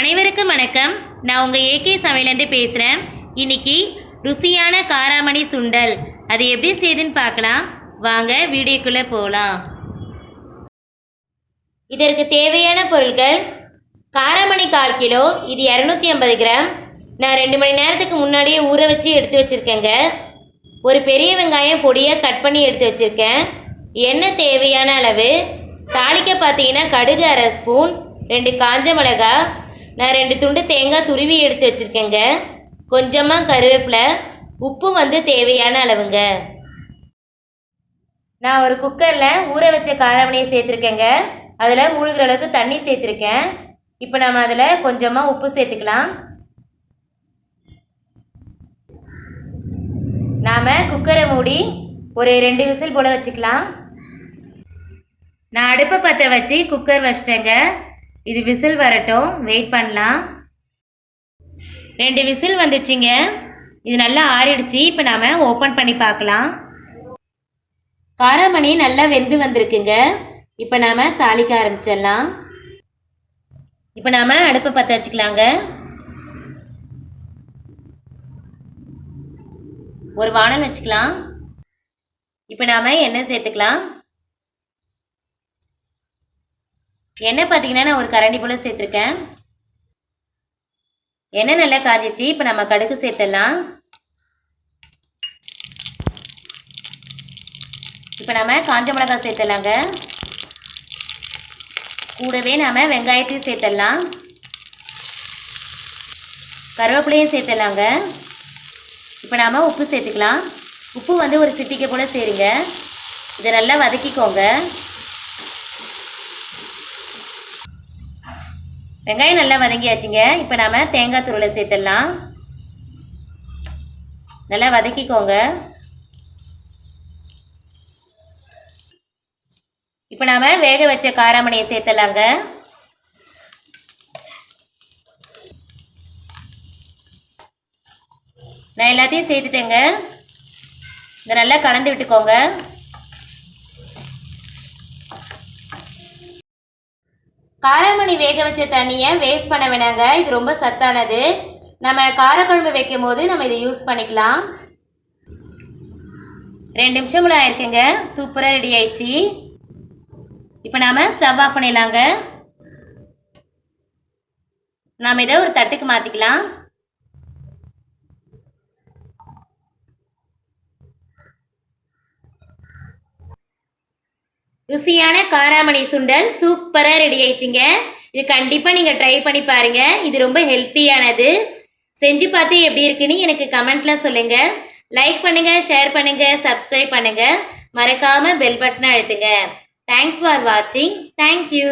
அனைவருக்கும் வணக்கம். நான் உங்கள் ஏகே சமையலேருந்து பேசுகிறேன் இன்னைக்கு ருசியான காராமணி சுண்டல். அது எப்படி செய்யுதுன்னு பார்க்கலாம். வாங்க வீடியோக்குள்ளே போகலாம் இதற்கு தேவையான பொருட்கள் காராமணி கால் கிலோ இது இரநூத்தி ஐம்பது கிராம். நான் ரெண்டு மணி நேரத்துக்கு முன்னாடியே ஊற வச்சு எடுத்து வச்சுருக்கேங்க. ஒரு பெரிய வெங்காயம் பொடியாக கட் பண்ணி எடுத்து வச்சுருக்கேன். எண்ணெய் தேவையான அளவு. தாளிக்க பார்த்தீங்கன்னா கடுகு அரை ஸ்பூன் ரெண்டு காஞ்ச மிளகா நான் ரெண்டு துண்டு தேங்காய் துருவி எடுத்து வச்சுருக்கேங்க. கொஞ்சமாக கருவேப்பிலை உப்பு வந்து தேவையான அளவுங்க. நான் ஒரு குக்கரில் ஊற வச்ச காரமணியை சேர்த்துருக்கேங்க. அதில் மூழ்கிற அளவுக்கு தண்ணி சேர்த்துருக்கேன். இப்போ நம்ம அதில் கொஞ்சமாக உப்பு சேர்த்துக்கலாம். நாம் குக்கரை மூடி ஒரு ரெண்டு விசில் போல் வச்சுக்கலாம். நான் அடுப்பை பற்ற வச்சு குக்கர் வச்சிட்டேங்க. இது விசில் வரட்டும். வெயிட் பண்ணலாம். ரெண்டு விசில் வந்துச்சுங்க. இது நல்லா ஆறிடுச்சு. இப்போ நாம் ஓப்பன் பண்ணி பார்க்கலாம். காரமணி நல்லா வெந்து வந்திருக்குங்க. இப்போ நாம் தாளிக்க ஆரம்பிச்சிடலாம். இப்போ நாம் அடுப்பை பற்ற வச்சுக்கலாங்க. ஒரு வானல் வச்சுக்கலாம். இப்போ நாம் எண்ணெய் சேர்த்துக்கலாம். எண்ணெய் பார்த்தீங்கன்னா நான் ஒரு கரண்டி போல் சேர்த்துருக்கேன். எண்ணெய் நல்லா காஞ்சிச்சு? இப்போ நம்ம கடுகு சேர்த்துடலாம் இப்போ நம்ம காஞ்ச மிளகாய் சேர்த்துடலாங்க கூடவே நாம் வெங்காயத்தையும் சேர்த்துடலாம் கருவேப்பிலையும் சேர்த்துடலாங்க இப்போ நாம் உப்பு சேர்த்துக்கலாம். உப்பு வந்து ஒரு சிட்டிக்கை போல் சேருங்க. இதை நல்லா வதக்கிக்கோங்க. வெங்காயம் நல்லா வதங்கியாச்சுங்க. இப்போ நாம் தேங்காய் துருளை சேர்த்துடலாம். நல்லா வதக்கிக்கோங்க. இப்போ நாம் வேக வச்ச காராமணியை சேர்த்துடலாங்க. நான் எல்லாத்தையும் சேர்த்துட்டேங்க. இதை நல்லா கலந்து விட்டுக்கோங்க. காராமணி வேக வச்ச தண்ணியை வேஸ்ட் பண்ண வேணாங்க. இது ரொம்ப சத்தானது. நம்ம காரக்குழம்பு வைக்கும் போது நம்ம இதை யூஸ் பண்ணிக்கலாம். ரெண்டு நிமிஷம் கூட ஆயிருக்குங்க. சூப்பராக ரெடி ஆயிடுச்சு. இப்போ நாம் ஸ்டவ் ஆஃப் பண்ணிடலாங்க. நாம் இதை ஒரு தட்டுக்கு மாற்றிக்கலாம் ருசியான காராமணி சுண்டல். சூப்பராக ரெடி ஆயிடுச்சுங்க. இது கண்டிப்பாக நீங்கள் ட்ரை பண்ணி பாருங்கள் இது ரொம்ப ஹெல்த்தியானது செஞ்சு பார்த்து எப்படி இருக்குன்னு எனக்கு கமெண்ட்ல சொல்லுங்கள் லைக் பண்ணுங்கள் ஷேர் பண்ணுங்கள் சப்ஸ்கிரைப் பண்ணுங்கள் மறக்காமல் பெல் பட்டனை அழுத்துங்க. தேங்க்ஸ் ஃபார் வாட்சிங் தேங்க்யூ